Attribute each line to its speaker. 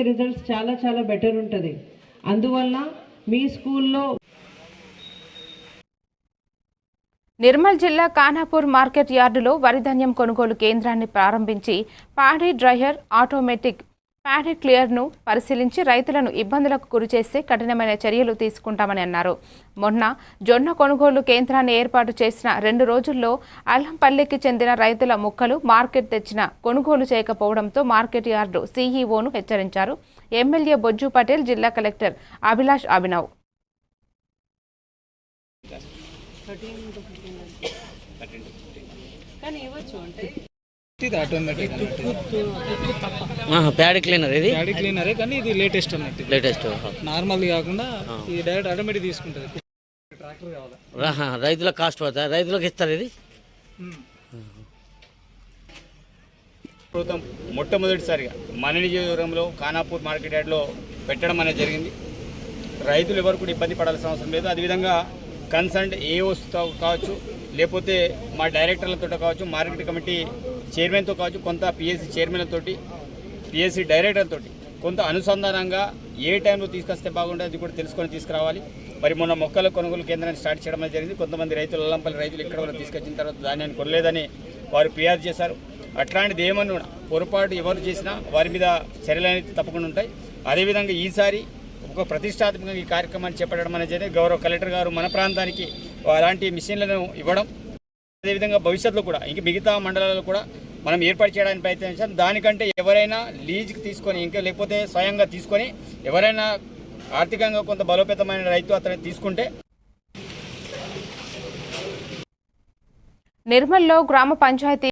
Speaker 1: మీకు రిజల్ట్స్ చాలా చాలా బెటర్ ఉంటుంది. అందువల్ల మీ స్కూల్లో
Speaker 2: నిర్మల్ జిల్లా కానాపూర్ మార్కెట్ యార్డులో వరిధాన్యం కొనుగోలు కేంద్రాన్ని ప్రారంభించి పాడీ డ్రైయర్ ఆటోమేటిక్ ప్యాడీ క్లియర్ను పరిశీలించి రైతులను ఇబ్బందులకు గురిచేస్తే కఠినమైన చర్యలు తీసుకుంటామని అన్నారు. మొన్న జొన్న కొనుగోలు కేంద్రాన్ని ఏర్పాటు చేసిన రెండు రోజుల్లో అల్లంపల్లికి చెందిన రైతుల మొక్కలు మార్కెట్ తెచ్చిన కొనుగోలు చేయకపోవడంతో మార్కెట్ యార్డు సీఈఓను హెచ్చరించారు. ఎమ్మెల్యే బొజ్జు పటేల్ జిల్లా కలెక్టర్ అభిలాష్ అభినవ్.
Speaker 3: కానీ ఇవ్వచ్చు అంటే
Speaker 4: ప్యాడ్ క్లీనర్ ఇది?
Speaker 3: ప్యాడీ క్లీనరే కానీ ఇది లేటెస్ట్ అన్నట్టు.
Speaker 4: లేటెస్ట్
Speaker 3: నార్మల్ కాకుండా ఇది డైరెక్ట్ ఆటోమేటిక్ తీసుకుంటుంది. ట్రాక్టర్ కావాలి.
Speaker 4: రైతులకు కాస్ట్ పడుతుంది రైతులకు ఇస్తారు ఇది?
Speaker 5: ప్రభుత్వం మొట్టమొదటిసారిగా మన నియోజకవర్గంలో ఖానాపూర్ మార్కెట్ యార్డ్లో పెట్టడం అనేది జరిగింది. రైతులు ఎవరు కూడా ఇబ్బంది పడాల్సిన అవసరం లేదు. అదేవిధంగా కన్సర్న్ ఏ వస్తూ కావచ్చు లేకపోతే మా డైరెక్టర్లతో కావచ్చు మార్కెట్ కమిటీ చైర్మన్తో కావచ్చు కొంత పిఎస్సి చైర్మన్లతోటి పిఎస్సి డైరెక్టర్లతోటి కొంత అనుసంధానంగా ఏ టైంలో తీసుకొస్తే బాగుంటుంది అది కూడా తెలుసుకొని తీసుకురావాలి. మరి మొన్న మొక్కల కొనుగోలు కేంద్రాన్ని స్టార్ట్ చేయడం అనేది జరిగింది. కొంతమంది రైతులు అల్లంపల్లి రైతులు ఇక్కడ వరకు తీసుకొచ్చిన తర్వాత ధాన్యాన్ని కొనలేదని వారు ఫిర్యాదు చేశారు. అట్లాంటిది ఏమన్నా పొరపాటు ఎవరు చేసినా వారి మీద చర్యలు అనేది తప్పకుండా ఉంటాయి. అదేవిధంగా ఈసారి ఒక ప్రతిష్టాత్మకంగా ఈ కార్యక్రమాన్ని చేపట్టడం అనేది జరిగింది. గౌరవ కలెక్టర్ గారు మన ప్రాంతానికి అలాంటి మిషన్లను ఇవ్వడం అదేవిధంగా భవిష్యత్తులో కూడా ఇంక మిగతా మండలాల్లో కూడా మనం ఏర్పాటు చేయడానికి ప్రయత్నించాం. దానికంటే ఎవరైనా లీజ్కి తీసుకొని ఇంకా లేకపోతే స్వయంగా తీసుకొని ఎవరైనా ఆర్థికంగా కొంత బలోపేతమైన రైతు అతను తీసుకుంటే
Speaker 2: నిర్మల్లో గ్రామ పంచాయతీ